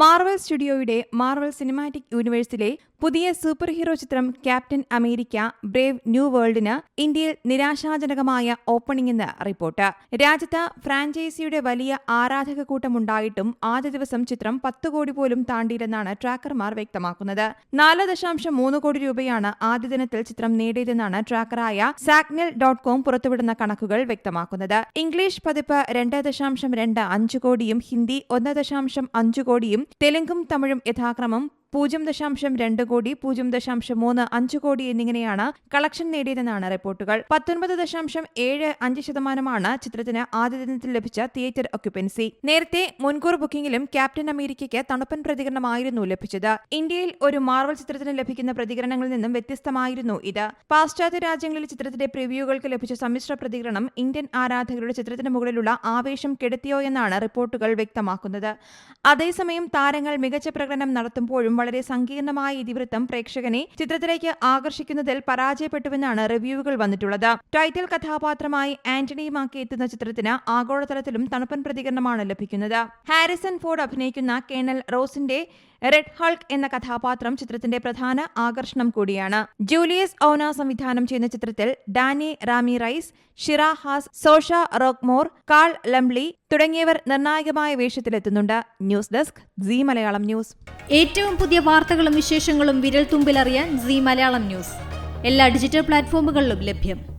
Marvel സ്റ്റുഡിയോയുടെ Marvel cinematic യൂണിവേഴ്സിലെ പുതിയ super hero ചിത്രം ക്യാപ്റ്റൻ അമേരിക്ക ബ്രേവ് ന്യൂ വേൾഡിന് ഇന്ത്യയിൽ നിരാശാജനകമായ ഓപ്പണിംഗ് എന്ന് റിപ്പോർട്ട് രാജ്യത്ത് ഫ്രാഞ്ചൈസിയുടെ വലിയ ആരാധക കൂട്ടമുണ്ടായിട്ടും ആദ്യ ദിവസം ചിത്രം പത്ത് കോടി പോലും താണ്ടിയില്ലെന്നാണ് ട്രാക്കർമാർ വ്യക്തമാക്കുന്നത്. നാല് ദശാംശം മൂന്ന് കോടി രൂപയാണ് ആദ്യ ദിനത്തിൽ ചിത്രം നേടിയതെന്നാണ് ട്രാക്കറായ സാക്നൽ ഡോട്ട് കോം പുറത്തുവിടുന്ന കണക്കുകൾ വ്യക്തമാക്കുന്നത്. ഇംഗ്ലീഷ് പതിപ്പ് രണ്ട് ദശാംശം രണ്ട് അഞ്ച് കോടിയും ഹിന്ദി ഒന്ന് ദശാംശം അഞ്ച് കോടിയും തെലുങ്കും തമിഴും യഥാക്രമം പൂജ്യം ദശാംശം രണ്ട് കോടി പൂജ്യം ദശാംശം മൂന്ന് അഞ്ച് കോടി എന്നിങ്ങനെയാണ് കളക്ഷൻ നേടിയതെന്നാണ് റിപ്പോർട്ടുകൾ. പത്തൊൻപത് ദശാംശം ഏഴ് അഞ്ച് ശതമാനമാണ് ചിത്രത്തിന് ആദ്യ ദിനത്തിൽ ലഭിച്ച തിയേറ്റർ ഒക്യുപ്പൻസി നേരത്തെ മുൻകൂർ ബുക്കിംഗിലും ക്യാപ്റ്റൻ അമേരിക്കയ്ക്ക് തണുപ്പൻ പ്രതികരണമായിരുന്നു ലഭിച്ചത്. ഇന്ത്യയിൽ ഒരു മാർവൽ ചിത്രത്തിന് ലഭിക്കുന്ന പ്രതികരണങ്ങളിൽ നിന്നും വ്യത്യസ്തമായിരുന്നു ഇത്. പാശ്ചാത്യ രാജ്യങ്ങളിൽ ചിത്രത്തിന്റെ പ്രിവ്യൂകൾക്ക് ലഭിച്ച സമ്മിശ്ര പ്രതികരണം ഇന്ത്യൻ ആരാധകരുടെ ചിത്രത്തിന് മുകളിലുള്ള ആവേശം കെടുത്തിയോ എന്നാണ് റിപ്പോർട്ടുകൾ വ്യക്തമാക്കുന്നത്. അതേസമയം താരങ്ങൾ മികച്ച പ്രകടനം നടത്തുമ്പോഴും വളരെ സങ്കീർണമായ ഇതിവൃത്തം പ്രേക്ഷകനെ ചിത്രത്തിലേക്ക് ആകർഷിക്കുന്നതിൽ പരാജയപ്പെട്ടുവെന്നാണ് റിവ്യൂകൾ വന്നിട്ടുള്ളത്. ടൈറ്റിൽ കഥാപാത്രമായി ആന്റണിയുമാക്കി എത്തുന്ന ചിത്രത്തിന് ആഗോളതലത്തിലും തണുപ്പൻ പ്രതികരണമാണ് ലഭിക്കുന്നത്. ഹാരിസൺ ഫോർഡ് അഭിനയിക്കുന്ന കേണൽ റോസിന്റെ റെഡ് ഹൾക്ക് എന്ന കഥാപാത്രം ചിത്രത്തിന്റെ പ്രധാന ആകർഷണം കൂടിയാണ്. ജൂലിയസ് ഓന സംവിധാനം ചെയ്യുന്ന ചിത്രത്തിൽ Danny Ramirez Shira Haas Xosha Roquemore Carl Lumbly തുടങ്ങിയവർ നിർണായകമായ വേഷത്തിലെത്തുന്നുണ്ട്. News desk C Malayalam news. ഏറ്റവും പുതിയ വാർത്തകളും വിശേഷങ്ങളും വിരൽ തുമ്പിലറിയാൻ സി മലയാളം ന്യൂസ്. എല്ലാ ഡിജിറ്റൽ പ്ലാറ്റ്ഫോമുകളിലും ലഭ്യം.